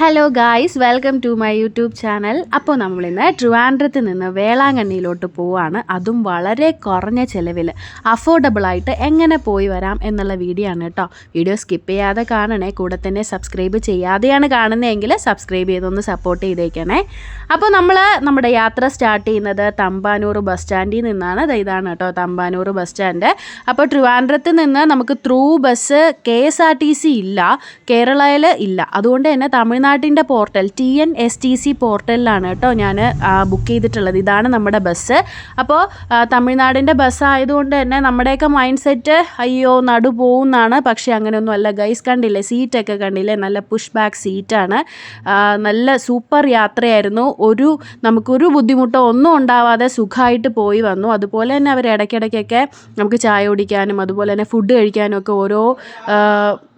Hello guys welcome to my YouTube channel അപ്പോൾ നമ്മളിന്ന് ട്രിവാൻഡ്രത്ത് നിന്ന് വേളാങ്കണ്ണിയിലോട്ട് പോവാണ്. അതും വളരെ കുറഞ്ഞ ചിലവിൽ അഫോർഡബിളായിട്ട് എങ്ങനെ പോയി വരാം എന്നുള്ള വീഡിയോ ആണ് കേട്ടോ. വീഡിയോ സ്കിപ്പ് ചെയ്യാതെ കാണണേ. കൂടെ തന്നെ സബ്സ്ക്രൈബ് ചെയ്യാതെയാണ് കാണുന്നതെങ്കിൽ സബ്സ്ക്രൈബ് ചെയ്തൊന്ന് സപ്പോർട്ട് ചെയ്തേക്കണേ. അപ്പോൾ നമ്മൾ നമ്മുടെ യാത്ര സ്റ്റാർട്ട് ചെയ്യുന്നത് തമ്പാനൂർ ബസ് സ്റ്റാൻഡിൽ നിന്നാണ്. ഇതാണ് കേട്ടോ തമ്പാനൂർ ബസ് സ്റ്റാൻഡ് അപ്പോൾ ട്രിവാൻഡ്രത്ത് നിന്ന് നമുക്ക് through bus K S R T C ഇല്ല. കേരളയിൽ ഇല്ല. അതുകൊണ്ട് തന്നെ തമിഴ്നാട്ടിന്റെ portal T N S T C പോർട്ടലിലാണ് കേട്ടോ ഞാൻ ബുക്ക് ചെയ്തിട്ടുള്ളത്. ഇതാണ് നമ്മുടെ ബസ്. അപ്പോൾ തമിഴ്നാടിന്റെ ബസ് ആയതുകൊണ്ട് തന്നെ നമ്മുടെയൊക്കെ മൈൻഡ് സെറ്റ് അയ്യോ നടു പോകുന്നതാണ് പക്ഷേ അങ്ങനെയൊന്നും അല്ല. ഗൈസ് കണ്ടില്ലേ? സീറ്റൊക്കെ കണ്ടില്ലേ? നല്ല പുഷ് ബാക്ക് സീറ്റാണ് നല്ല സൂപ്പർ യാത്രയായിരുന്നു. ഒരു നമുക്കൊരു ബുദ്ധിമുട്ടോ ഒന്നും ഉണ്ടാവാതെ സുഖമായിട്ട് പോയി വന്നു. അതുപോലെ തന്നെ അവർ ഇടയ്ക്കിടയ്ക്കൊക്കെ നമുക്ക് ചായ കുടിക്കാനും അതുപോലെ തന്നെ ഫുഡ് കഴിക്കാനും ഒക്കെ ഓരോ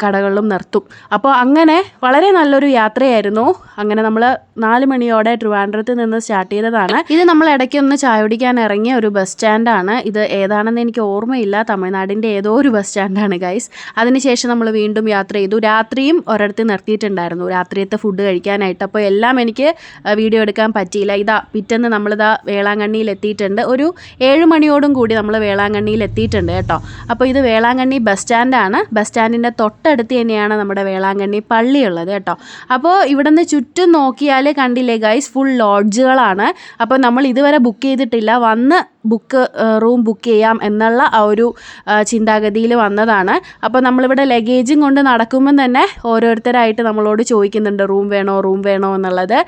കടകളിലും നിർത്തും. അപ്പോൾ അങ്ങനെ വളരെ നല്ലൊരു യാത്രയായിരുന്നു. അങ്ങനെ നമ്മൾ നാല് മണിയോടെ ട്രിവാൻഡ്രത്ത് നിന്ന് സ്റ്റാർട്ട് ചെയ്തതാണ്. ഇത് നമ്മൾ ഇടയ്ക്ക് ഒന്ന് ചായ കുടിക്കാൻ ഇറങ്ങിയ ഒരു ബസ് സ്റ്റാൻഡാണ്. ഇത് ഏതാണെന്ന് എനിക്ക് ഓർമ്മയില്ല. തമിഴ്നാടിന്റെ ഏതോ ഒരു ബസ് സ്റ്റാൻഡാണ് ഗൈസ് അതിനുശേഷം നമ്മൾ വീണ്ടും യാത്ര ചെയ്തു. രാത്രിയും ഒരിടത്ത് നിർത്തിയിട്ടുണ്ടായിരുന്നു. രാത്രിയത്തെ ഫുഡ് കഴിക്കാനായിട്ട്. അപ്പോൾ എല്ലാം എനിക്ക് വീഡിയോ എടുക്കാൻ പറ്റിയില്ല. ഇതാ പിറ്റേന്ന് നമ്മളിതാ വേളാങ്കണ്ണിയിൽ എത്തിയിട്ടുണ്ട്. ഒരു ഏഴ് മണിയോടും കൂടി നമ്മൾ വേളാങ്കണ്ണിയിൽ എത്തിയിട്ടുണ്ട് കേട്ടോ. അപ്പോൾ ഇത് വേളാങ്കണ്ണി ബസ് സ്റ്റാൻഡാണ്. ബസ് സ്റ്റാൻഡിന്റെ തൊട്ടടുത്ത് തന്നെയാണ് നമ്മുടെ വേളാങ്കണ്ണി പള്ളിയുള്ളത് കേട്ടോ. അപ്പോൾ ഇവിടുന്ന് ചുറ്റും നോക്കിയാൽ കണ്ടില്ലേ ഗൈസ് ഫുൾ ലോഡ്ജുകളാണ് അപ്പോൾ നമ്മൾ ഇതുവരെ ബുക്ക് ചെയ്തിട്ടില്ല. വന്ന് ബുക്ക് റൂം ബുക്ക് ചെയ്യാം എന്നുള്ള ആ ഒരു ചിന്താഗതിയിൽ വന്നതാണ്. അപ്പോൾ നമ്മളിവിടെ ലഗേജും കൊണ്ട് നടക്കുമ്പം തന്നെ ഓരോരുത്തരായിട്ട് നമ്മളോട് ചോദിക്കുന്നുണ്ട് റൂം വേണോ റൂം വേണോ? എന്നുള്ളത്.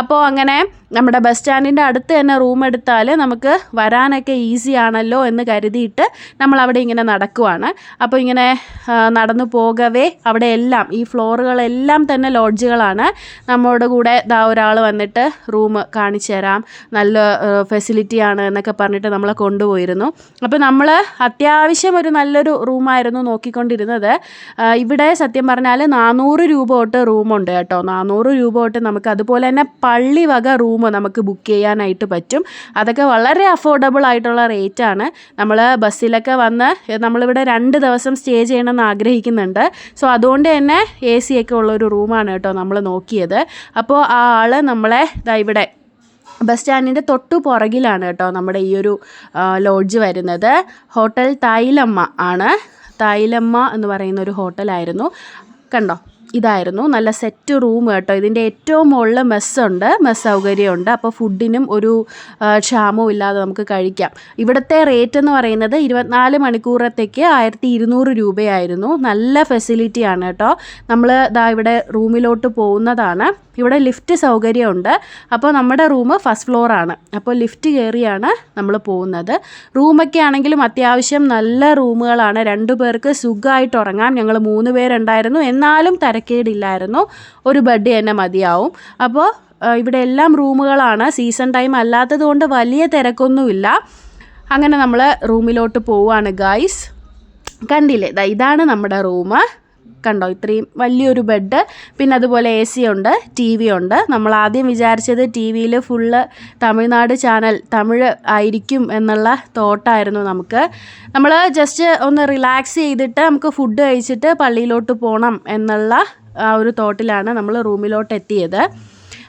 അപ്പോൾ അങ്ങനെ നമ്മുടെ ബസ് സ്റ്റാൻഡിന്റെ അടുത്ത് തന്നെ റൂം എടുത്താൽ നമുക്ക് വരാനൊക്കെ ഈസി ആണല്ലോ എന്ന് കരുതിയിട്ട് നമ്മൾ അവിടെ ഇങ്ങനെ നടക്കുവാണ്. അപ്പോൾ ഇങ്ങനെ നടന്നു പോകവേ അവിടെ എല്ലാം ഈ ഫ്ലോറുകളെല്ലാം തന്നെ ലോഡ്ജുകളാണ്. നമ്മളോട് കൂടെ ദാ ഒരാൾ വന്നിട്ട് റൂം കാണിച്ചു തരാം നല്ല ഫെസിലിറ്റി ആണ് എന്നൊക്കെ പറഞ്ഞിട്ട് നമ്മളെ കൊണ്ടുപോയിരുന്നു. അപ്പോൾ നമ്മൾ അത്യാവശ്യം ഒരു നല്ലൊരു റൂമായിരുന്നു നോക്കിക്കൊണ്ടിരുന്നത്. ഇവിടെ സത്യം പറഞ്ഞാൽ നാനൂറ് രൂപ തൊട്ട് റൂമുണ്ട് കേട്ടോ. നാനൂറ് രൂപ തൊട്ട് നമുക്ക് അതുപോലെ തന്നെ പള്ളി വക റൂം നമുക്ക് ബുക്ക് ചെയ്യാനായിട്ട് പറ്റും. അതൊക്കെ വളരെ അഫോർഡബിൾ ആയിട്ടുള്ള റേറ്റാണ് നമ്മൾ ബസ്സിലൊക്കെ വന്ന് നമ്മളിവിടെ രണ്ട് ദിവസം സ്റ്റേ ചെയ്യണമെന്ന് ആഗ്രഹിക്കുന്നുണ്ട്. സോ അതുകൊണ്ട് തന്നെ എ സി ഒക്കെ ഉള്ളൊരു റൂമാണ് കേട്ടോ നമ്മൾ നോക്കിയത്. അപ്പോൾ ആ ആൾ നമ്മളെ ഇവിടെ ബസ് സ്റ്റാൻഡിന്റെ തൊട്ടു പുറകിലാണ് കേട്ടോ നമ്മുടെ ഈ ഒരു ലോഡ്ജ് വരുന്നത്. ഹോട്ടൽ തായിലമ്മ ആണ്. തായിലമ്മ എന്ന് പറയുന്ന ഒരു ഹോട്ടലായിരുന്നു. കണ്ടോ? ഇതായിരുന്നു. നല്ല സെറ്റ് റൂം കേട്ടോ. ഇതിന്റെ ഏറ്റവും മുകളിൽ മെസ്സുണ്ട് മെസ്സ് സൗകര്യമുണ്ട്. അപ്പോൾ ഫുഡിനും ഒരു ക്ഷാമവും ഇല്ലാതെ നമുക്ക് കഴിക്കാം. ഇവിടുത്തെ റേറ്റ് എന്ന് പറയുന്നത് ഇരുപത്തിനാല് മണിക്കൂറത്തേക്ക് ആയിരത്തി ഇരുന്നൂറ് രൂപയായിരുന്നു. നല്ല ഫെസിലിറ്റിയാണ് കേട്ടോ. നമ്മൾ ഇതാ ഇവിടെ റൂമിലോട്ട് പോകുന്നതാണ്. ഇവിടെ ലിഫ്റ്റ് സൗകര്യമുണ്ട്. അപ്പോൾ നമ്മുടെ റൂം ഫസ്റ്റ് ഫ്ലോറാണ് അപ്പോൾ ലിഫ്റ്റ് കയറിയാണ് നമ്മൾ പോകുന്നത്. റൂമൊക്കെ ആണെങ്കിലും അത്യാവശ്യം നല്ല റൂമുകളാണ്. രണ്ടു പേർക്ക് സുഖമായിട്ട് ഉറങ്ങാം. ഞങ്ങൾ മൂന്ന് പേരുണ്ടായിരുന്നു. എന്നാലും തരക്കേടില്ലായിരുന്നു. ഒരു ബെഡ് തന്നെ മതിയാവും. അപ്പോൾ ഇവിടെ എല്ലാം റൂമുകളാണ്. സീസൺ ടൈം അല്ലാത്തതുകൊണ്ട് വലിയ തിരക്കൊന്നുമില്ല. അങ്ങനെ നമ്മൾ റൂമിലോട്ട് പോവുകയാണ് ഗായ്സ് കണ്ടില്ലേ? ഇതാണ് നമ്മുടെ റൂം. കണ്ടോ? ഇത്രയും വലിയൊരു ബെഡ്. പിന്നെ അതുപോലെ എ സി ഉണ്ട് ടി വി ഉണ്ട്. നമ്മൾ ആദ്യം വിചാരിച്ചത് ടി വിയിൽ ഫുള്ള് തമിഴ്നാട് ചാനൽ തമിഴ് ആയിരിക്കും എന്നുള്ള തോട്ടായിരുന്നു നമുക്ക്. നമ്മൾ ജസ്റ്റ് ഒന്ന് റിലാക്സ് ചെയ്തിട്ട് നമുക്ക് ഫുഡ് കഴിച്ചിട്ട് പള്ളിയിലോട്ട് പോകണം എന്നുള്ള ആ ഒരു തോട്ടിലാണ് നമ്മൾ റൂമിലോട്ട് എത്തിയത്.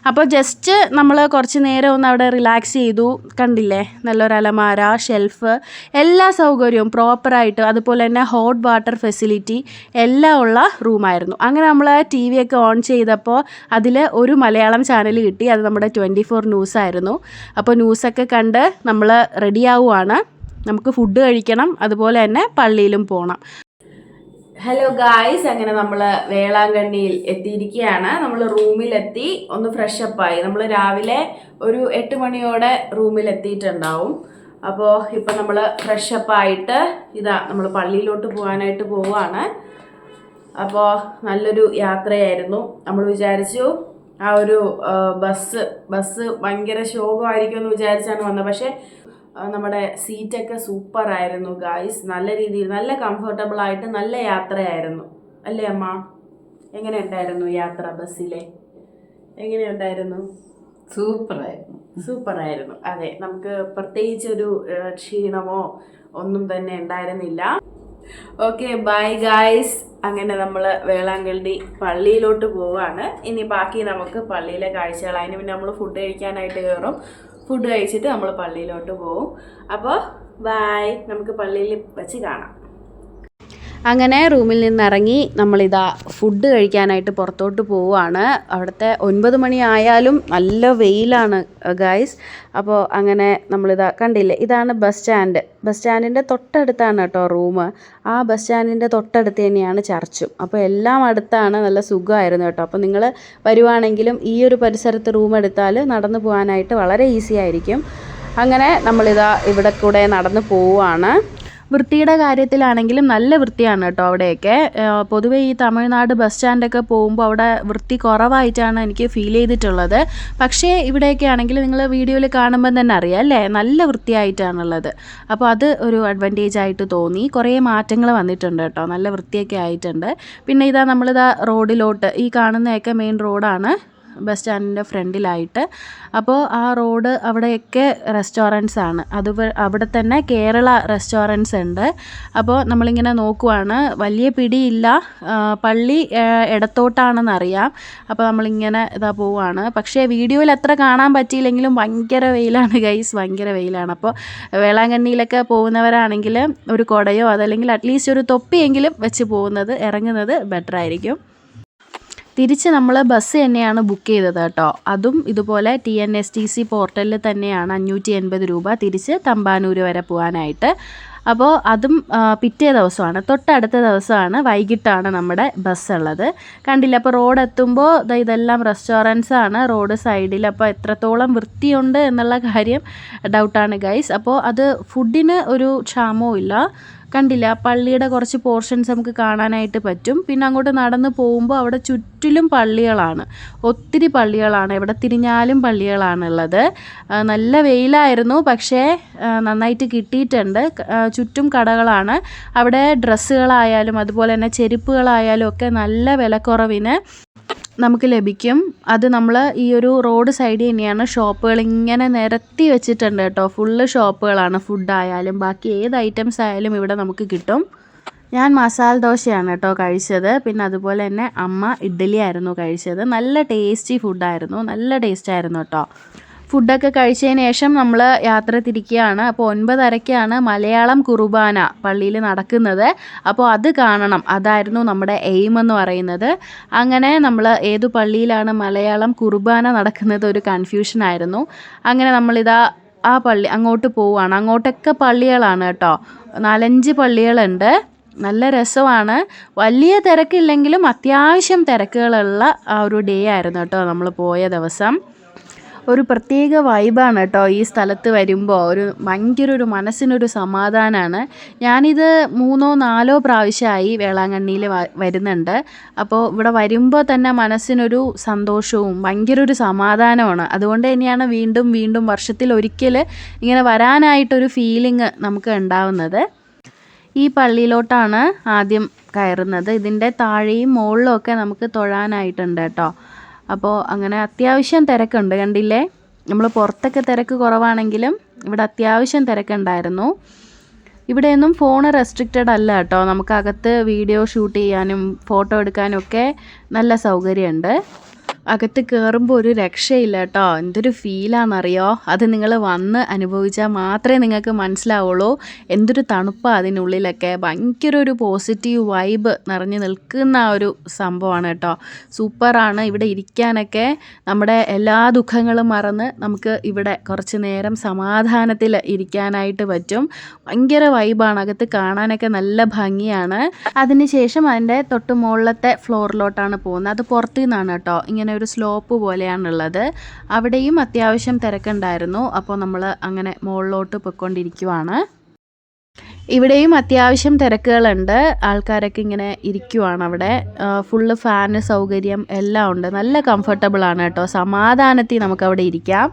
അപ്പോൾ ജസ്റ്റ് നമ്മൾ കുറച്ച് നേരം ഒന്ന് അവിടെ റിലാക്സ് ചെയ്തു. കണ്ടില്ലേ? നല്ലൊരു അലമാര ഷെൽഫ് എല്ലാ സൗകര്യവും പ്രോപ്പറായിട്ട് അതുപോലെ തന്നെ ഹോട്ട് വാട്ടർ ഫെസിലിറ്റി എല്ലാം ഉള്ള റൂമായിരുന്നു അങ്ങനെ നമ്മൾ ടി വി ഒക്കെ ഓൺ ചെയ്തപ്പോൾ അതിൽ ഒരു മലയാളം ചാനൽ കിട്ടി. അത് നമ്മുടെ ട്വന്റി ഫോർ ന്യൂസായിരുന്നു അപ്പോൾ ന്യൂസൊക്കെ കണ്ട് നമ്മൾ റെഡിയാവുകയാണ് നമുക്ക് ഫുഡ് കഴിക്കണം. അതുപോലെ തന്നെ പള്ളിയിലും പോകണം ഹലോ ഗായ്സ് അങ്ങനെ നമ്മൾ വേളാങ്കണ്ണിയിൽ എത്തിയിരിക്കുകയാണ്. നമ്മൾ റൂമിലെത്തി ഒന്ന് ഫ്രഷ് അപ്പായി നമ്മൾ രാവിലെ ഒരു എട്ട് മണിയോടെ റൂമിൽ എത്തിയിട്ടുണ്ടാവും അപ്പോൾ ഇപ്പം നമ്മൾ ഫ്രഷ് അപ്പായിട്ട് ഇതാ നമ്മൾ പള്ളിയിലോട്ട് പോകാനായിട്ട് പോവുകയാണ് അപ്പോൾ നല്ലൊരു യാത്രയായിരുന്നു. നമ്മൾ വിചാരിച്ചു ആ ഒരു ബസ് ബസ് ഭയങ്കര ശോകമായിരിക്കും എന്ന് വിചാരിച്ചാണ് വന്നത്. പക്ഷേ നമ്മുടെ സീറ്റൊക്കെ സൂപ്പർ ആയിരുന്നു ഗായ്സ് നല്ല രീതിയിൽ നല്ല കംഫർട്ടബിൾ ആയിട്ട് നല്ല യാത്രയായിരുന്നു. അല്ലേ അമ്മ? എങ്ങനെ ഉണ്ടായിരുന്നു യാത്ര ബസ്സിലെ? എങ്ങനെയുണ്ടായിരുന്നു സൂപ്പറായിരുന്നു. സൂപ്പറായിരുന്നു. അതെ നമുക്ക് പ്രത്യേകിച്ച് ഒരു ക്ഷീണമോ ഒന്നും തന്നെ ഉണ്ടായിരുന്നില്ല. ഓക്കെ ബൈ ഗായ്സ് അങ്ങനെ നമ്മൾ വേളാങ്കണ്ടി പള്ളിയിലോട്ട് പോവാണ്. ഇനി ബാക്കി നമുക്ക് പള്ളിയിലെ കാഴ്ചകൾ അതിന് പിന്നെ നമ്മൾ ഫുഡ് കഴിക്കാനായിട്ട് കയറും ഫുഡ് കഴിച്ചിട്ട് നമ്മൾ പള്ളിയിലോട്ട് പോവും. അപ്പോൾ ബായ് നമുക്ക് പള്ളിയിൽ വെച്ച് കാണാം. അങ്ങനെ റൂമിൽ നിന്നിറങ്ങി നമ്മളിതാ ഫുഡ് കഴിക്കാനായിട്ട് പുറത്തോട്ട് പോവുകയാണ്. അവിടുത്തെ ഒൻപത് മണി ആയാലും നല്ല വെയിലാണ് ഗായ്സ് അപ്പോൾ അങ്ങനെ നമ്മളിതാ കണ്ടില്ലേ ഇതാണ് ബസ് സ്റ്റാൻഡ് ബസ് സ്റ്റാൻഡിന്റെ തൊട്ടടുത്താണ് കേട്ടോ റൂം. ആ ബസ് സ്റ്റാൻഡിന്റെ തൊട്ടടുത്ത് തന്നെയാണ് ചർച്ചും. അപ്പോൾ എല്ലാം അടുത്താണ് നല്ല സുഖമായിരുന്നു കേട്ടോ. അപ്പോൾ നിങ്ങൾ വരുവാണെങ്കിലും ഈ ഒരു പരിസരത്ത് റൂം എടുത്താൽ നടന്നു പോകാനായിട്ട് വളരെ ഈസി ആയിരിക്കും. അങ്ങനെ നമ്മളിതാ ഇവിടെ കൂടെ നടന്നു പോവുകയാണ്. വൃത്തിയുടെ കാര്യത്തിലാണെങ്കിലും നല്ല വൃത്തിയാണ് കേട്ടോ അവിടെയൊക്കെ. പൊതുവേ ഈ തമിഴ്നാട് ബസ് സ്റ്റാൻഡൊക്കെ പോകുമ്പോൾ അവിടെ വൃത്തി കുറവായിട്ടാണ് എനിക്ക് ഫീൽ ചെയ്തിട്ടുള്ളത്. പക്ഷേ ഇവിടെയൊക്കെ ആണെങ്കിൽ നിങ്ങൾ വീഡിയോയിൽ കാണുമ്പോൾ തന്നെ അറിയാം അല്ലേ? നല്ല വൃത്തിയായിട്ടാണുള്ളത്. അപ്പോൾ അത് ഒരു അഡ്വാന്റേജ് ആയിട്ട് തോന്നി. കുറേ മാറ്റങ്ങൾ വന്നിട്ടുണ്ട് കേട്ടോ. നല്ല വൃത്തിയൊക്കെ ആയിട്ടുണ്ട്. പിന്നെ ഇതാ നമ്മളിതാ റോഡിലോട്ട് ഈ കാണുന്നതൊക്കെ മെയിൻ റോഡാണ് ബസ് സ്റ്റാൻഡിന്റെ ഫ്രണ്ടിലായിട്ട്. അപ്പോൾ ആ റോഡ് അവിടെയൊക്കെ റെസ്റ്റോറന്റ്സ് ആണ്. അത് അവിടെ തന്നെ കേരള റെസ്റ്റോറന്റ്സ് ഉണ്ട്. അപ്പോൾ നമ്മളിങ്ങനെ നോക്കുവാണ്. വലിയ പിടിയില്ല. പള്ളി ഇടത്തോട്ടാണെന്നറിയാം. അപ്പോൾ നമ്മളിങ്ങനെ ഇതാ പോവാണ്. പക്ഷേ വീഡിയോയിൽ എത്ര കാണാൻ പറ്റിയില്ലെങ്കിലും ഭയങ്കര വെയിലാണ് ഗൈസ് ഭയങ്കര വെയിലാണ്. അപ്പോൾ വേളാങ്കണ്ണിയിലൊക്കെ പോകുന്നവരാണെങ്കിൽ ഒരു കുടയോ അതല്ലെങ്കിൽ അറ്റ്ലീസ്റ്റ് ഒരു തൊപ്പിയെങ്കിലും വെച്ച് പോകുന്നത് ഇറങ്ങുന്നത് ബെറ്റർ ആയിരിക്കും. തിരിച്ച് നമ്മൾ ബസ് തന്നെയാണ് ബുക്ക് ചെയ്തത് കേട്ടോ. അതും ഇതുപോലെ T N S T C പോർട്ടലിൽ തന്നെയാണ് അഞ്ഞൂറ്റി എൺപത് രൂപ തിരിച്ച് തമ്പാനൂർ വരെ പോകാനായിട്ട് അപ്പോൾ അതും പിറ്റേ ദിവസമാണ്. തൊട്ടടുത്ത ദിവസമാണ് വൈകിട്ടാണ് നമ്മുടെ ബസ് ഉള്ളത്. കണ്ടില്ല? അപ്പോൾ റോഡ് എത്തുമ്പോൾ ഇതെല്ലാം റെസ്റ്റോറന്റ്സ് ആണ്. റോഡ് സൈഡിൽ അപ്പോൾ എത്രത്തോളം വൃത്തിയുണ്ട് എന്നുള്ള കാര്യം ഡൗട്ടാണ് ഗൈസ് അപ്പോൾ അത് ഫുഡിന് ഒരു ക്ഷാമവും ഇല്ല കണ്ടില്ല. പള്ളിയുടെ കുറച്ച് പോർഷൻസ് നമുക്ക് കാണാനായിട്ട് പറ്റും. പിന്നെ അങ്ങോട്ട് നടന്ന് പോകുമ്പോൾ അവിടെ ചുറ്റിലും പള്ളികളാണ്. ഒത്തിരി പള്ളികളാണ്. ഇവിടെ തിരിഞ്ഞാലും പള്ളികളാണുള്ളത്. നല്ല വെയിലായിരുന്നു. പക്ഷേ നന്നായിട്ട് കിട്ടിയിട്ടുണ്ട്. ചുറ്റും കടകളാണ്. അവിടെ ഡ്രസ്സുകളായാലും അതുപോലെ തന്നെ ചെരുപ്പുകളായാലും ഒക്കെ നല്ല വിലക്കുറവിന് നമുക്ക് ലഭിക്കും. അത് നമ്മൾ ഈ ഒരു റോഡ് സൈഡിൽ തന്നെയാണ് ഷോപ്പുകൾ ഇങ്ങനെ നിരത്തി വെച്ചിട്ടുണ്ട് കേട്ടോ. ഫുള്ള് ഷോപ്പുകളാണ് ഫുഡായാലും ബാക്കി ഏത് ഐറ്റംസ് ആയാലും ഇവിടെ നമുക്ക് കിട്ടും. ഞാൻ മസാല ദോശയാണ് കേട്ടോ കഴിച്ചത്. പിന്നെ അതുപോലെ തന്നെ അമ്മ ഇഡ്ഡലി ആയിരുന്നു കഴിച്ചത്. നല്ല ടേസ്റ്റി ഫുഡായിരുന്നു നല്ല ടേസ്റ്റ് ആയിരുന്നു കേട്ടോ. ഫുഡൊക്കെ കഴിച്ചതിന് ശേഷം നമ്മൾ യാത്ര തിരിക്കുകയാണ്. അപ്പോൾ ഒൻപതരയ്ക്കാണ് മലയാളം കുർബാന പള്ളിയിൽ നടക്കുന്നത്. അപ്പോൾ അത് കാണണം. അതായിരുന്നു നമ്മുടെ എയിം എന്ന് പറയുന്നത്. അങ്ങനെ നമ്മൾ ഏതു പള്ളിയിലാണ് മലയാളം കുർബാന നടക്കുന്നത് ഒരു കൺഫ്യൂഷൻ ആയിരുന്നു. അങ്ങനെ നമ്മളിതാ ആ പള്ളി അങ്ങോട്ട് പോവുകയാണ്. അങ്ങോട്ടൊക്കെ പള്ളികളാണ് കേട്ടോ. നാലഞ്ച് പള്ളികളുണ്ട്. നല്ല രസമാണ്. വലിയ തിരക്കില്ലെങ്കിലും അത്യാവശ്യം തിരക്കുകളുള്ള ആ ഒരു ഡേ ആയിരുന്നു കേട്ടോ നമ്മൾ പോയ ദിവസം. ഒരു പ്രത്യേക വൈബാണ് കേട്ടോ ഈ സ്ഥലത്ത് വരുമ്പോൾ ഒരു ഭയങ്കര ഒരു മനസ്സിനൊരു സമാധാനമാണ് ഞാനിത് മൂന്നോ നാലോ പ്രാവശ്യമായി വേളാങ്കണ്ണിയിൽ വരുന്നുണ്ട്. അപ്പോൾ ഇവിടെ വരുമ്പോൾ തന്നെ മനസ്സിനൊരു സന്തോഷവും ഭയങ്കര ഒരു സമാധാനമാണ്. അതുകൊണ്ട് തന്നെയാണ് വീണ്ടും വീണ്ടും വർഷത്തിൽ ഒരിക്കൽ ഇങ്ങനെ വരാനായിട്ടൊരു ഫീലിംഗ് നമുക്ക് ഉണ്ടാവുന്നത്. ഈ പള്ളിയിലോട്ടാണ് ആദ്യം കയറുന്നത്. ഇതിന്റെ താഴെയും മുകളിലും ഒക്കെ നമുക്ക് തൊഴാനായിട്ടുണ്ട് കേട്ടോ അപ്പോൾ അങ്ങനെ അത്യാവശ്യം തിരക്കുണ്ട് കണ്ടില്ലേ? നമ്മൾ പുറത്തൊക്കെ തിരക്ക് കുറവാണെങ്കിലും ഇവിടെ അത്യാവശ്യം തിരക്കുണ്ടായിരുന്നു. ഇവിടെയൊന്നും ഫോൺ റെസ്ട്രിക്റ്റഡ് അല്ല കേട്ടോ. നമുക്കകത്ത് വീഡിയോ ഷൂട്ട് ചെയ്യാനും ഫോട്ടോ എടുക്കാനും ഒക്കെ നല്ല സൗകര്യമുണ്ട്. അകത്ത് കയറുമ്പോൾ ഒരു രക്ഷയില്ല കേട്ടോ എന്തൊരു ഫീലാണെന്നറിയോ അത് നിങ്ങൾ വന്ന് അനുഭവിച്ചാൽ മാത്രമേ നിങ്ങൾക്ക് മനസ്സിലാവുള്ളൂ. എന്തൊരു തണുപ്പാണ് അതിനുള്ളിലൊക്കെ. ഭയങ്കര ഒരു പോസിറ്റീവ് വൈബ് നിറഞ്ഞു നിൽക്കുന്ന ഒരു സംഭവമാണ് കേട്ടോ സൂപ്പറാണ് ഇവിടെ ഇരിക്കാനൊക്കെ. നമ്മുടെ എല്ലാ ദുഃഖങ്ങളും മറന്ന് നമുക്ക് ഇവിടെ കുറച്ച് നേരം സമാധാനത്തിൽ ഇരിക്കാനായിട്ട് പറ്റും. ഭയങ്കര വൈബാണ് അകത്ത് കാണാനൊക്കെ നല്ല ഭംഗിയാണ്. അതിനുശേഷം അതിന്റെ തൊട്ട് മുകളിലത്തെ ഫ്ലോറിലോട്ടാണ് പോകുന്നത്. അത് പുറത്തു നിന്നാണ് കേട്ടോ ഇങ്ങനെ ഒരു സ്ലോപ്പ് പോലെയാണുള്ളത്. അവിടെയും അത്യാവശ്യം തിരക്കുണ്ടായിരുന്നു. അപ്പോൾ നമ്മൾ അങ്ങനെ മുകളിലോട്ട് പൊയ്ക്കൊണ്ടിരിക്കുവാണ്. ഇവിടെയും അത്യാവശ്യം തിരക്കുകളുണ്ട്. ആൾക്കാരൊക്കെ ഇങ്ങനെ ഇരിക്കുവാണ് അവിടെ. ഫുള്ള് ഫാന് സൗകര്യം എല്ലാം ഉണ്ട്. നല്ല കംഫർട്ടബിൾ ആണ് കേട്ടോ. സമാധാനത്തിൽ നമുക്കവിടെ ഇരിക്കാം.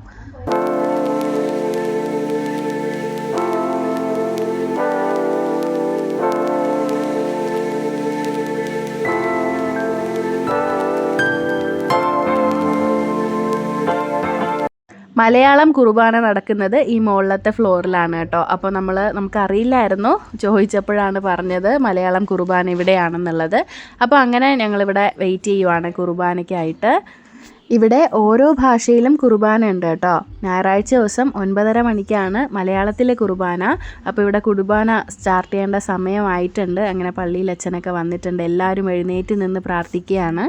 മലയാളം കുർബാന നടക്കുന്നത് ഈ മുകളിലത്തെ ഫ്ലോറിലാണ് കേട്ടോ. അപ്പോൾ നമ്മൾ നമുക്കറിയില്ലായിരുന്നു. ചോദിച്ചപ്പോഴാണ് പറഞ്ഞത് മലയാളം കുർബാന ഇവിടെയാണെന്നുള്ളത്. അപ്പോൾ അങ്ങനെ ഞങ്ങളിവിടെ വെയിറ്റ് ചെയ്യുവാണ് കുർബാനയ്ക്കായിട്ട്. ഇവിടെ ഓരോ ഭാഷയിലും കുർബാന ഉണ്ട് കേട്ടോ. ഞായറാഴ്ച ദിവസം ഒൻപതര മണിക്കാണ് മലയാളത്തിലെ കുർബാന. അപ്പോൾ ഇവിടെ കുർബാന സ്റ്റാർട്ട് ചെയ്യേണ്ട സമയമായിട്ടുണ്ട്. അങ്ങനെ പള്ളിയിൽ അച്ഛനൊക്കെ വന്നിട്ടുണ്ട്. എല്ലാവരും എഴുന്നേറ്റ് നിന്ന് പ്രാർത്ഥിക്കുകയാണ്.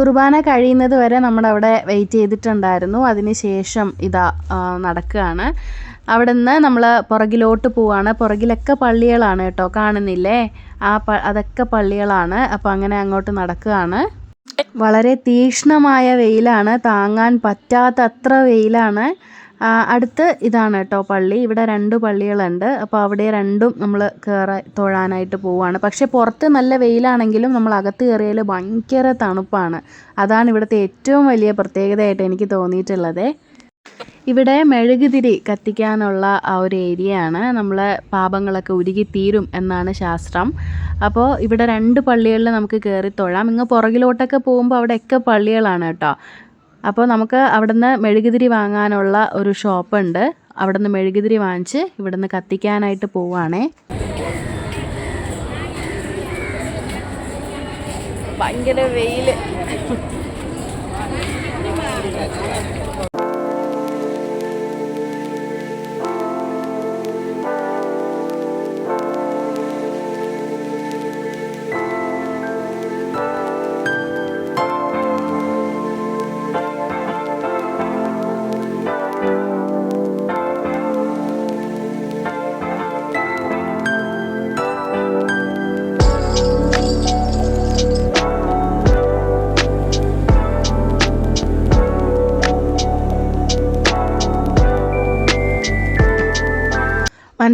കുർബാന കഴിയുന്നത് വരെ നമ്മുടെ അവിടെ വെയിറ്റ് ചെയ്തിട്ടുണ്ടായിരുന്നു അതിനുശേഷം ഇതാ നടക്കുകയാണ്. അവിടെ നിന്ന് നമ്മൾ പുറകിലോട്ട് പോവാണ്. പുറകിലൊക്കെ പള്ളികളാണ് കേട്ടോ കാണുന്നില്ലേ? ആ അതൊക്കെ പള്ളികളാണ്. അപ്പോൾ അങ്ങനെ അങ്ങോട്ട് നടക്കുകയാണ്. വളരെ തീക്ഷ്ണമായ വെയിലാണ്. താങ്ങാൻ പറ്റാത്തത്ര വെയിലാണ്. അടുത്ത് ഇതാണ് കേട്ടോ പള്ളി. ഇവിടെ രണ്ട് പള്ളികളുണ്ട്. അപ്പോൾ അവിടെ രണ്ടും നമ്മൾ കയറി തൊഴാനായിട്ട് പോവുകയാണ് പക്ഷേ പുറത്ത് നല്ല വെയിലാണെങ്കിലും നമ്മൾ അകത്ത് കയറിയാൽ ഭയങ്കര തണുപ്പാണ്. അതാണ് ഇവിടുത്തെ ഏറ്റവും വലിയ പ്രത്യേകതയായിട്ട് എനിക്ക് തോന്നിയിട്ടുള്ളത്. ഇവിടെ മെഴുകുതിരി കത്തിക്കാനുള്ള ആ ഒരു ഏരിയയാണ്. നമ്മളെ പാപങ്ങളൊക്കെ ഉരുകി തീരും എന്നാണ് ശാസ്ത്രം. അപ്പോൾ ഇവിടെ രണ്ട് പള്ളികളിൽ നമുക്ക് കയറി തൊഴാം. ഇങ്ങ് പുറകിലോട്ടൊക്കെ പോകുമ്പോൾ അവിടെയൊക്കെ പള്ളികളാണ് കേട്ടോ. അപ്പോൾ നമുക്ക് അവിടുന്ന് മെഴുകുതിരി വാങ്ങാനുള്ള ഒരു ഷോപ്പുണ്ട്. അവിടുന്ന് മെഴുകുതിരി വാങ്ങിച്ച് ഇവിടുന്ന് കത്തിക്കാനായിട്ട് പോവുകയാണേ ഭയങ്കര വെയിൽ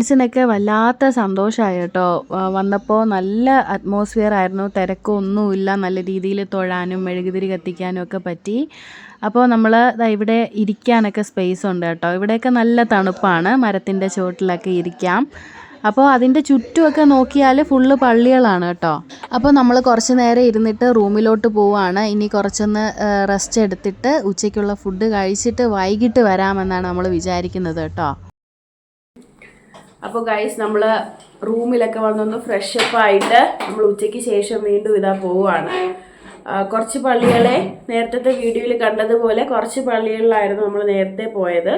മനസ്സിനൊക്കെ വല്ലാത്ത സന്തോഷമായി കേട്ടോ. വന്നപ്പോൾ നല്ല അറ്റ്മോസ്ഫിയർ ആയിരുന്നു. തിരക്കൊന്നുമില്ല നല്ല രീതിയിൽ തൊഴാനും മെഴുകുതിരി കത്തിക്കാനും ഒക്കെ പറ്റി. അപ്പോൾ നമ്മൾ ഇവിടെ ഇരിക്കാനൊക്കെ സ്പേസ് ഉണ്ട് കേട്ടോ. ഇവിടെയൊക്കെ നല്ല തണുപ്പാണ്. മരത്തിന്റെ ചുവട്ടിലൊക്കെ ഇരിക്കാം. അപ്പോൾ അതിന്റെ ചുറ്റുമൊക്കെ നോക്കിയാൽ ഫുള്ള് പള്ളികളാണ് കേട്ടോ. അപ്പോൾ നമ്മൾ കുറച്ച് നേരം ഇരുന്നിട്ട് റൂമിലോട്ട് പോവാണ്. ഇനി കുറച്ചൊന്ന് റെസ്റ്റ് എടുത്തിട്ട് ഉച്ചയ്ക്കുള്ള ഫുഡ് കഴിച്ചിട്ട് വൈകിട്ട് വരാമെന്നാണ് നമ്മൾ വിചാരിക്കുന്നത് കേട്ടോ. അപ്പോൾ ഗൈസ് നമ്മൾ റൂമിലൊക്കെ വന്നൊന്ന് ഫ്രഷ് അപ്പ് ആയിട്ട് നമ്മൾ ഉച്ചയ്ക്ക് ശേഷം വീണ്ടും ഇതാ പോവുകയാണ് കുറച്ച് പള്ളികളെ നേരത്തെ വീഡിയോയിൽ കണ്ടതുപോലെ കുറച്ച് പള്ളികളിലായിരുന്നു നമ്മൾ നേരത്തെ പോയത്.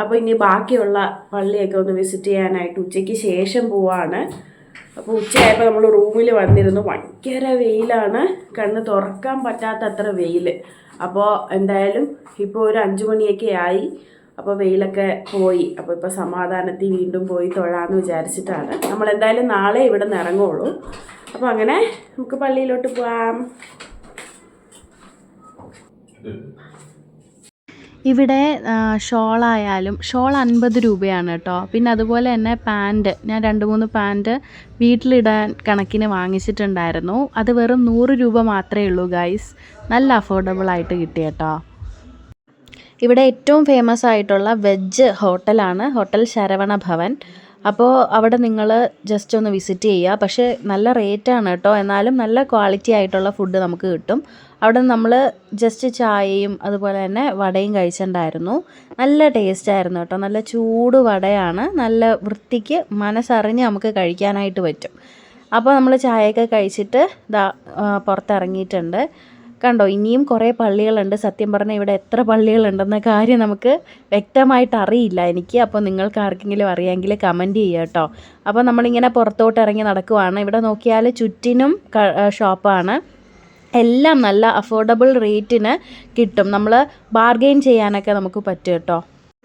അപ്പോൾ ഇനി ബാക്കിയുള്ള പള്ളിയൊക്കെ ഒന്ന് വിസിറ്റ് ചെയ്യാനായിട്ട് ഉച്ചയ്ക്ക് ശേഷം പോവാണ്. അപ്പോൾ ഉച്ചയായപ്പോൾ നമ്മൾ റൂമിൽ വന്നിരുന്നു. ഭയങ്കര വെയിലാണ്. കണ്ണ് തുറക്കാൻ പറ്റാത്തത്ര വെയിൽ അപ്പോൾ എന്തായാലും ഇപ്പോൾ ഒരു അഞ്ചു മണിയൊക്കെ ആയി. അപ്പോൾ വെയിലൊക്കെ പോയി. അപ്പോൾ ഇപ്പോൾ സമാധാനത്തിൽ വീണ്ടും പോയി തൊഴാന്ന് വിചാരിച്ചിട്ടാണ്. നമ്മൾ എന്തായാലും നാളെ ഇവിടെ നിന്ന് ഇറങ്ങുള്ളൂ. അപ്പോൾ അങ്ങനെ നമുക്ക് പള്ളിയിലോട്ട് പോവാം. ഇവിടെ ഷോളായാലും ഷോൾ അൻപത് രൂപയാണ് കേട്ടോ. പിന്നെ അതുപോലെ തന്നെ പാന്റ്. ഞാൻ രണ്ട് മൂന്ന് പാന്റ് വീട്ടിലിടാൻ കണക്കിന് വാങ്ങിച്ചിട്ടുണ്ടായിരുന്നു. അത് വെറും നൂറ് രൂപ മാത്രമേ ഉള്ളൂ ഗൈസ് നല്ല അഫോർഡബിൾ ആയിട്ട് കിട്ടി കേട്ടോ. ഇവിടെ ഏറ്റവും ഫേമസ് ആയിട്ടുള്ള വെജ് ഹോട്ടലാണ് ഹോട്ടൽ ശരവണ ഭവൻ. അപ്പോൾ അവിടെ നിങ്ങൾ ജസ്റ്റ് ഒന്ന് വിസിറ്റ് ചെയ്യുക. പക്ഷേ നല്ല റേറ്റാണ് കേട്ടോ. എന്നാലും നല്ല ക്വാളിറ്റി ആയിട്ടുള്ള ഫുഡ് നമുക്ക് കിട്ടും. അവിടെ നമ്മൾ ജസ്റ്റ് ചായയും അതുപോലെ തന്നെ വടയും കഴിച്ചിട്ടുണ്ടായിരുന്നു. നല്ല ടേസ്റ്റ് ആയിരുന്നു കേട്ടോ. നല്ല ചൂട് വടയാണ്. നല്ല വൃത്തിക്ക് മനസ്സറിഞ്ഞ് നമുക്ക് കഴിക്കാനായിട്ട് പറ്റും. അപ്പോൾ നമ്മൾ ചായയൊക്കെ കഴിച്ചിട്ട് ദാ പുറത്തിറങ്ങിയിട്ടുണ്ട്. കണ്ടോ ഇനിയും കുറേ പള്ളികളുണ്ട്. സത്യം പറഞ്ഞാൽ ഇവിടെ എത്ര പള്ളികളുണ്ടെന്ന കാര്യം നമുക്ക് വ്യക്തമായിട്ട് അറിയില്ല എനിക്ക്. അപ്പോൾ നിങ്ങൾക്ക് ആർക്കെങ്കിലും അറിയാമെങ്കിൽ കമന്റ് ചെയ്യുക കേട്ടോ. അപ്പോൾ നമ്മളിങ്ങനെ പുറത്തോട്ട് ഇറങ്ങി നടക്കുവാണ്. ഇവിടെ നോക്കിയാൽ ചുറ്റിനും ഷോപ്പാണ്. എല്ലാം നല്ല അഫോർഡബിൾ റേറ്റിന് കിട്ടും. നമ്മൾ ബാർഗെയിൻ ചെയ്യാനൊക്കെ നമുക്ക് പറ്റും കേട്ടോ.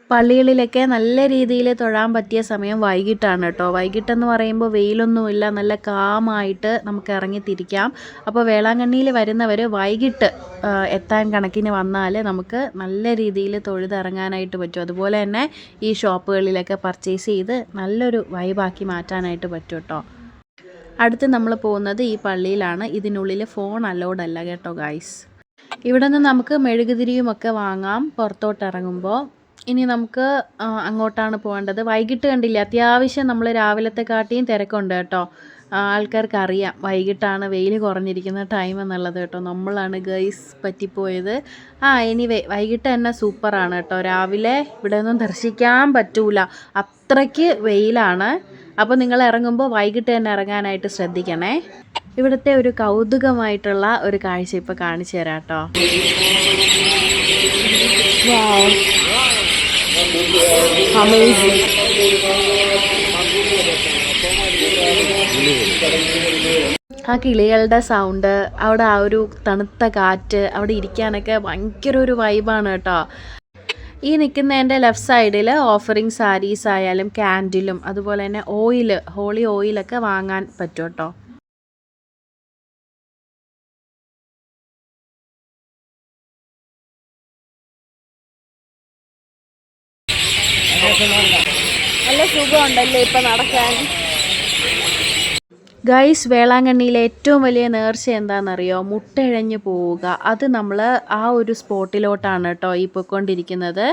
പള്ളികളിലൊക്കെ നല്ല രീതിയിൽ തൊഴാൻ പറ്റിയ സമയം വൈകിട്ടാണ് കേട്ടോ. വൈകിട്ടെന്ന് പറയുമ്പോൾ വെയിലൊന്നുമില്ല. നല്ല കാമായിട്ട് നമുക്ക് ഇറങ്ങിത്തിരിക്കാം അപ്പോൾ വേളാങ്കണ്ണിയിൽ വരുന്നവർ വൈകിട്ട് എത്താൻ കണക്കിന് വന്നാൽ നമുക്ക് നല്ല രീതിയിൽ തൊഴുതിറങ്ങാനായിട്ട് പറ്റും. അതുപോലെ തന്നെ ഈ ഷോപ്പുകളിലൊക്കെ പർച്ചേസ് ചെയ്ത് നല്ലൊരു വൈബാക്കി മാറ്റാനായിട്ട് പറ്റും കേട്ടോ. അടുത്ത് നമ്മൾ പോകുന്നത് ഈ പള്ളിയിലാണ്. ഇതിനുള്ളിൽ ഫോൺ അലൗഡ് അല്ല കേട്ടോ ഗൈസ്. ഇവിടെ നിന്ന് നമുക്ക് മെഴുകുതിരിയുമൊക്കെ വാങ്ങാം. പുറത്തോട്ട് ഇറങ്ങുമ്പോൾ ഇനി നമുക്ക് അങ്ങോട്ടാണ് പോകേണ്ടത്. വൈകിട്ട് കണ്ടില്ലേ അത്യാവശ്യം നമ്മൾ രാവിലത്തെ കാട്ടിയും തിരക്കുണ്ട് കേട്ടോ. ആൾക്കാർക്ക് അറിയാം വൈകിട്ടാണ് വെയിൽ കുറഞ്ഞിരിക്കുന്ന ടൈം എന്നുള്ളത് കേട്ടോ. നമ്മളാണ് ഗൈസ് പറ്റിപ്പോയത്. ആ എനിവേ വൈകിട്ട് തന്നെ സൂപ്പറാണ് കേട്ടോ. രാവിലെ ഇവിടെ ഒന്നും ദർശിക്കാൻ പറ്റൂല. അത്രയ്ക്ക് വെയിലാണ്. അപ്പോൾ നിങ്ങൾ ഇറങ്ങുമ്പോൾ വൈകിട്ട് തന്നെ ഇറങ്ങാനായിട്ട് ശ്രദ്ധിക്കണേ. ഇവിടുത്തെ ഒരു കൗതുകമായിട്ടുള്ള ഒരു കാഴ്ച ഇപ്പോൾ കാണിച്ചു തരാം കേട്ടോ. ആ കിളികളുടെ സൗണ്ട് അവിടെ ആ ഒരു തണുത്ത കാറ്റ് അവിടെ ഇരിക്കാനൊക്കെ ഭയങ്കര ഒരു വൈബാണ് കേട്ടോ. ഈ നിൽക്കുന്നതിന്റെ ലെഫ്റ്റ് സൈഡിൽ ഓഫറിങ് സാരീസ് ആയാലും ക്യാൻഡിലും അതുപോലെ തന്നെ ഓയിൽ ഹോളി ഓയിലൊക്കെ വാങ്ങാൻ പറ്റും കേട്ടോ. നല്ല സുഖമുണ്ടല്ലേ ഇപ്പം നടക്കാൻ? ഗൈസ് വേളാങ്കണ്ണിയിലെ ഏറ്റവും വലിയ നേർച്ച എന്താണെന്നറിയോ? മുട്ടഴഞ്ഞു പോവുക. അത് നമ്മൾ ആ ഒരു സ്പോട്ടിലോട്ടാണ് കേട്ടോ ഈ പൊയ്ക്കൊണ്ടിരിക്കുന്നത്.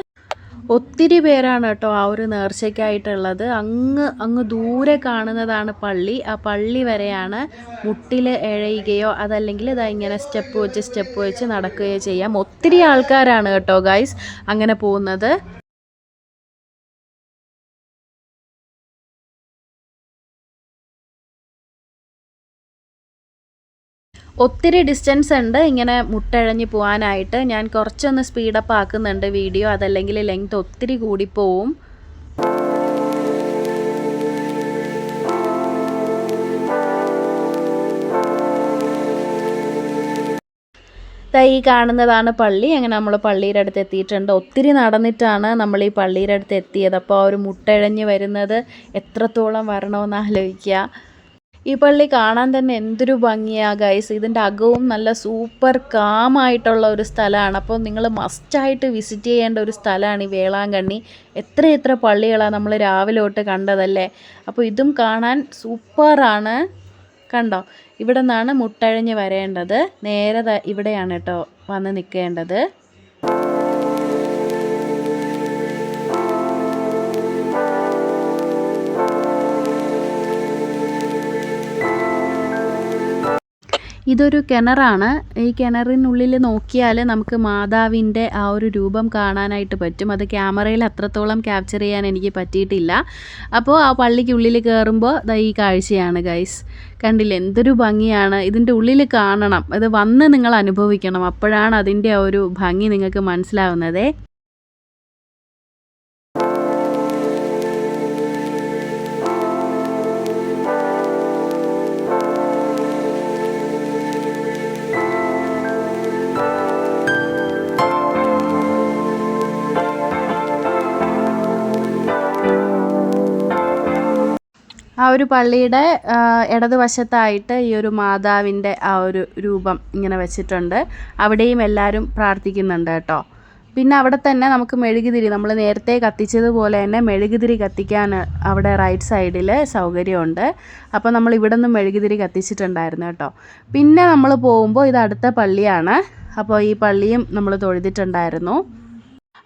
ഒത്തിരി പേരാണ് കേട്ടോ ആ ഒരു നേർച്ചയ്ക്കായിട്ടുള്ളത്. അങ്ങ് അങ്ങ് ദൂരെ കാണുന്നതാണ് പള്ളി. ആ പള്ളി വരെയാണ് മുട്ടിൽ ഇഴയുകയോ അതല്ലെങ്കിൽ ഇതാ ഇങ്ങനെ സ്റ്റെപ്പ് വെച്ച് സ്റ്റെപ്പ് വെച്ച് നടക്കുകയോ ചെയ്യാം. ഒത്തിരി ആൾക്കാരാണ് കേട്ടോ ഗൈസ് അങ്ങനെ പോകുന്നത്. ഒത്തിരി ഡിസ്റ്റൻസ് ഉണ്ട്. ഇങ്ങനെ മുട്ടഴഞ്ഞ് പോകാനായിട്ട് ഞാൻ കുറച്ചൊന്ന് സ്പീഡപ്പ് ആക്കുന്നുണ്ട് വീഡിയോ അതല്ലെങ്കിൽ ലെങ്ത് ഒത്തിരി കൂടിപ്പോവും ഈ കാണുന്നതാണ് പള്ളി. അങ്ങനെ നമ്മൾ പള്ളിയുടെ അടുത്ത് എത്തിയിട്ടുണ്ട്. ഒത്തിരി നടന്നിട്ടാണ് നമ്മൾ ഈ പള്ളിയുടെ അടുത്ത് എത്തിയത്. അപ്പോൾ ആ ഒരു മുട്ടഴഞ്ഞ് വരുന്നത് എത്രത്തോളം വരണമെന്ന് ആലോചിക്കുക. ഈ പള്ളി കാണാൻ തന്നെ എന്തൊരു ഭംഗിയാണ് ഗൈസ് ഇതിന്റെ അകവും നല്ല സൂപ്പർ കാമായിട്ടുള്ള ഒരു സ്ഥലമാണ്. അപ്പോൾ നിങ്ങൾ മസ്റ്റായിട്ട് വിസിറ്റ് ചെയ്യേണ്ട ഒരു സ്ഥലമാണ് ഈ വേളാങ്കണ്ണി. എത്ര എത്ര പള്ളികളാണ് നമ്മൾ രാവിലെ തൊട്ട് കണ്ടതല്ലേ? അപ്പോൾ ഇതും കാണാൻ സൂപ്പറാണ് കണ്ടോ? ഇവിടെ നിന്നാണ് മുട്ടഴിഞ്ഞ് വരേണ്ടത്. നേരെ ഇവിടെയാണ് കേട്ടോ വന്ന് നിൽക്കേണ്ടത് ഇതൊരു കിണറാണ്. ഈ കിണറിനുള്ളിൽ നോക്കിയാൽ നമുക്ക് മാതാവിന്റെ ആ ഒരു രൂപം കാണാനായിട്ട് പറ്റും. അത് ക്യാമറയിൽ അത്രത്തോളം ക്യാപ്ചർ ചെയ്യാൻ എനിക്ക് പറ്റിയിട്ടില്ല. അപ്പോൾ ആ പള്ളിക്കുള്ളിൽ കയറുമ്പോൾ ഈ കാഴ്ചയാണ് ഗൈസ്. കണ്ടില്ല? എന്തൊരു ഭംഗിയാണ്. ഇതിന്റെ ഉള്ളിൽ കാണണം. അത് വന്ന് നിങ്ങൾ അനുഭവിക്കണം. അപ്പോഴാണ് അതിന്റെ ആ ഒരു ഭംഗി നിങ്ങൾക്ക് മനസ്സിലാവുന്നതേ. ആ ഒരു പള്ളിയുടെ ഇടതുവശത്തായിട്ട് ഈ ഒരു മാതാവിന്റെ ആ ഒരു രൂപം ഇങ്ങനെ വെച്ചിട്ടുണ്ട്. അവിടെയും എല്ലാവരും പ്രാർത്ഥിക്കുന്നുണ്ട് കേട്ടോ. പിന്നെ അവിടെ തന്നെ നമുക്ക് മെഴുകുതിരി നമ്മൾ നേരത്തെ കത്തിച്ചതുപോലെ തന്നെ മെഴുകുതിരി കത്തിക്കാൻ അവിടെ റൈറ്റ് സൈഡിൽ സൗകര്യമുണ്ട്. അപ്പോൾ നമ്മൾ ഇവിടെ നിന്ന് മെഴുകുതിരി കത്തിച്ചിട്ടുണ്ടായിരുന്നു കേട്ടോ. പിന്നെ നമ്മൾ പോകുമ്പോൾ ഇത് അടുത്ത പള്ളിയാണ്. അപ്പോൾ ഈ പള്ളിയും നമ്മൾ തൊഴുതിട്ടുണ്ടായിരുന്നു.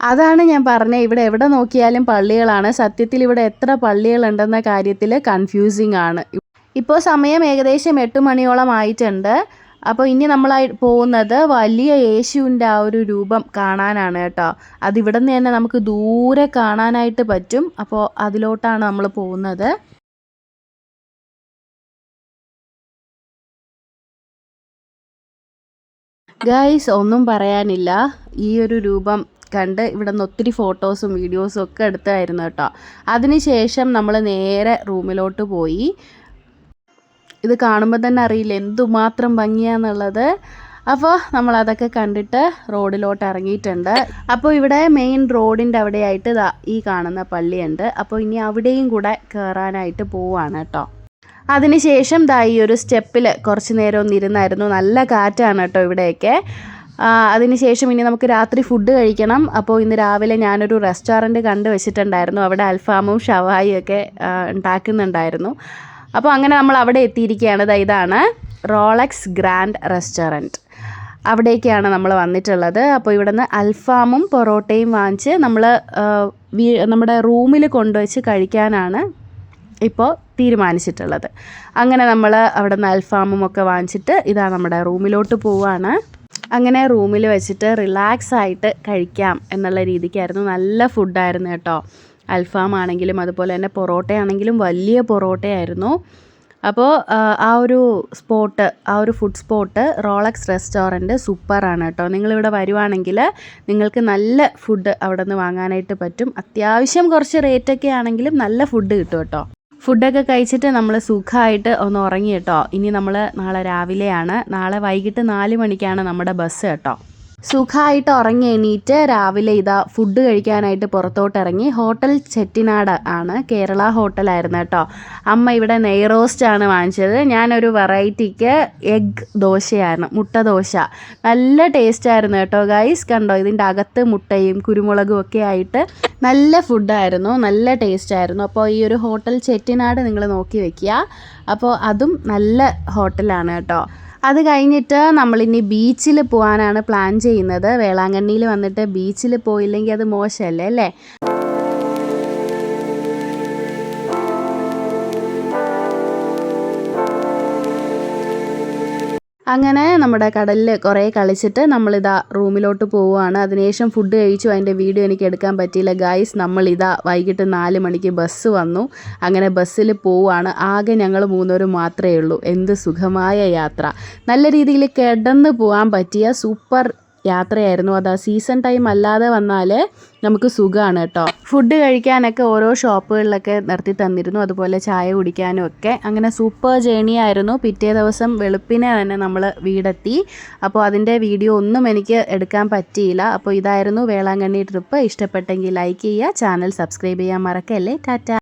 അതാണ് ഞാൻ പറഞ്ഞത് ഇവിടെ എവിടെ നോക്കിയാലും പള്ളികളാണ്. സത്യത്തിൽ ഇവിടെ എത്ര പള്ളികളുണ്ടെന്ന കാര്യത്തിൽ കൺഫ്യൂസിങ് ആണ്. ഇപ്പോൾ സമയം ഏകദേശം എട്ട് മണിയോളം ആയിട്ടുണ്ട്. അപ്പോൾ ഇനി നമ്മൾ പോകുന്നത് വലിയ യേശുവിന്റെ ആ ഒരു രൂപം കാണാനാണ് കേട്ടോ. അതിവിടെ നിന്ന് തന്നെ നമുക്ക് ദൂരെ കാണാനായിട്ട് പറ്റും. അപ്പോൾ അതിലോട്ടാണ് നമ്മൾ പോകുന്നത്. ഗൈസ് ഒന്നും പറയാനില്ല. ഈ ഒരു രൂപം കണ്ട് ഇവിടെ നിന്ന് ഒത്തിരി ഫോട്ടോസും വീഡിയോസും ഒക്കെ എടുത്തായിരുന്നു കേട്ടോ. അതിനുശേഷം നമ്മൾ നേരെ റൂമിലോട്ട് പോയി. ഇത് കാണുമ്പോൾ തന്നെ അറിയില്ല എന്തുമാത്രം ഭംഗിയാന്നുള്ളത് അപ്പോൾ നമ്മൾ അതൊക്കെ കണ്ടിട്ട് റോഡിലോട്ട് ഇറങ്ങിയിട്ടുണ്ട്. അപ്പോൾ ഇവിടെ മെയിൻ റോഡിന്റെ അവിടെയായിട്ട് ഈ കാണുന്ന പള്ളിയുണ്ട്. അപ്പോൾ ഇനി അവിടെയും കൂടെ കയറാനായിട്ട് പോവാണ് കേട്ടോ. അതിനുശേഷം ദാ ഈ ഒരു സ്റ്റെപ്പിൽ കുറച്ച് നേരം ഒന്നിരുന്നായിരുന്നു നല്ല കാറ്റാണ് കേട്ടോ ഇവിടെയൊക്കെ. ആ, അതിനുശേഷം ഇനി നമുക്ക് രാത്രി ഫുഡ് കഴിക്കണം. അപ്പോൾ ഇന്ന് രാവിലെ ഞാനൊരു റെസ്റ്റോറന്റ് കണ്ടു വെച്ചിട്ടുണ്ടായിരുന്നു. അവിടെ അൽഫാമും ഷവായും ഒക്കെ ഉണ്ടാക്കുന്നുണ്ടായിരുന്നു. അപ്പോൾ അങ്ങനെ നമ്മൾ അവിടെ എത്തിയിരിക്കുകയാണ്. ഇതാണ് റോളക്സ് ഗ്രാൻഡ് റെസ്റ്റോറന്റ് അവിടേക്കാണ് നമ്മൾ വന്നിട്ടുള്ളത്. അപ്പോൾ ഇവിടുന്ന് അൽഫാമും പൊറോട്ടയും വാങ്ങിച്ച് നമ്മൾ നമ്മുടെ റൂമിൽ കൊണ്ടുവച്ച് കഴിക്കാനാണ് ഇപ്പോൾ തീരുമാനിച്ചിട്ടുള്ളത്. അങ്ങനെ നമ്മൾ അവിടെ നിന്ന് അൽഫാമും ഒക്കെ വാങ്ങിച്ചിട്ട് ഇതാ നമ്മുടെ റൂമിലോട്ട് പോവാണ്. അങ്ങനെ റൂമിൽ വെച്ചിട്ട് റിലാക്സ് ആയിട്ട് കഴിക്കാം എന്നുള്ള രീതിക്കായിരുന്നു. നല്ല ഫുഡായിരുന്നു കേട്ടോ. അൽഫാം ആണെങ്കിലും അതുപോലെ തന്നെ പൊറോട്ടയാണെങ്കിലും വലിയ പൊറോട്ടയായിരുന്നു. അപ്പോൾ ആ ഒരു സ്പോട്ട് ആ ഒരു ഫുഡ് സ്പോട്ട് റോളക്സ് റെസ്റ്റോറന്റ് സൂപ്പറാണ് കേട്ടോ. നിങ്ങളിവിടെ വരുവാണെങ്കിൽ നിങ്ങൾക്ക് നല്ല ഫുഡ് അവിടെ നിന്ന് വാങ്ങാനായിട്ട് പറ്റും. അത്യാവശ്യം കുറച്ച് റേറ്റൊക്കെ ആണെങ്കിലും നല്ല ഫുഡ് കിട്ടും കേട്ടോ. ഫുഡൊക്കെ കഴിച്ചിട്ട് നമ്മൾ സുഖമായിട്ട് ഒന്ന് ഉറങ്ങി കേട്ടോ. ഇനി നമ്മൾ നാളെ രാവിലെയാണ്. നാളെ വൈകിട്ട് നാല് മണിക്കാണ് നമ്മുടെ ബസ് കേട്ടോ. സുഖമായിട്ട് ഉറങ്ങി എണീറ്റ് രാവിലെ ഇതാ ഫുഡ് കഴിക്കാനായിട്ട് പുറത്തോട്ട് ഇറങ്ങി ഹോട്ടൽ ചെട്ടിനാട് ആണ്. കേരള ഹോട്ടലായിരുന്നു കേട്ടോ. അമ്മ ഇവിടെ നെയ് റോസ്റ്റ് ആണ് വാങ്ങിച്ചത്. ഞാനൊരു വെറൈറ്റിക്ക് എഗ് ദോശയാണ് മുട്ട ദോശ. നല്ല ടേസ്റ്റ് ആയിരുന്നു കേട്ടോ ഗൈസ് കണ്ടോ ഇതിന്റെ അകത്ത് മുട്ടയും കുരുമുളകും ഒക്കെ ആയിട്ട് നല്ല ഫുഡായിരുന്നു നല്ല ടേസ്റ്റ് ആയിരുന്നു. അപ്പോൾ ഈ ഒരു ഹോട്ടൽ ചെട്ടിനാട് നിങ്ങൾ നോക്കി വെക്കുക. അപ്പോൾ അതും നല്ല ഹോട്ടലാണ് കേട്ടോ. അത് കഴിഞ്ഞിട്ട് നമ്മളിനി ബീച്ചിൽ പോകാനാണ് പ്ലാൻ ചെയ്യുന്നത്. വേളാങ്കണ്ണിയിൽ വന്നിട്ട് ബീച്ചിൽ പോയില്ലെങ്കിൽ അത് മോശമല്ലേ അല്ലേ? അങ്ങനെ നമ്മുടെ കടലിൽ കുറേ കളിച്ചിട്ട് നമ്മളിതാ റൂമിലോട്ട് പോവുകയാണ് അതിനുശേഷം ഫുഡ് കഴിച്ചു. അതിന്റെ വീഡിയോ എനിക്ക് എടുക്കാൻ പറ്റിയില്ല. ഗായ്സ് നമ്മളിതാ വൈകിട്ട് നാല് മണിക്ക് ബസ് വന്നു. അങ്ങനെ ബസ്സിൽ പോവുകയാണ് ആകെ ഞങ്ങൾ മൂന്നുപേരും മാത്രമേ ഉള്ളൂ. എന്ത് സുഖമായ യാത്ര. നല്ല രീതിയിൽ കിടന്ന് പോകാൻ പറ്റിയ സൂപ്പർ യാത്രയായിരുന്നു. അതാ സീസൺ ടൈം അല്ലാതെ വന്നാൽ നമുക്ക് സുഖമാണ് കേട്ടോ. ഫുഡ് കഴിക്കാനൊക്കെ ഓരോ ഷോപ്പുകളിലൊക്കെ നിർത്തി തന്നിരുന്നു. അതുപോലെ ചായ കുടിക്കാനും ഒക്കെ. അങ്ങനെ സൂപ്പർ ജേണി ആയിരുന്നു. പിറ്റേ ദിവസം വെളുപ്പിനെ തന്നെ നമ്മൾ വീടെത്തി. അപ്പോൾ അതിന്റെ വീഡിയോ ഒന്നും എനിക്ക് എടുക്കാൻ പറ്റിയില്ല. അപ്പോൾ ഇതായിരുന്നു വേളാങ്കണ്ണി ട്രിപ്പ്. ഇഷ്ടപ്പെട്ടെങ്കിൽ ലൈക്ക് ചെയ്യുക ചാനൽ സബ്സ്ക്രൈബ് ചെയ്യാൻ മറക്കല്ലേ. ടാറ്റ.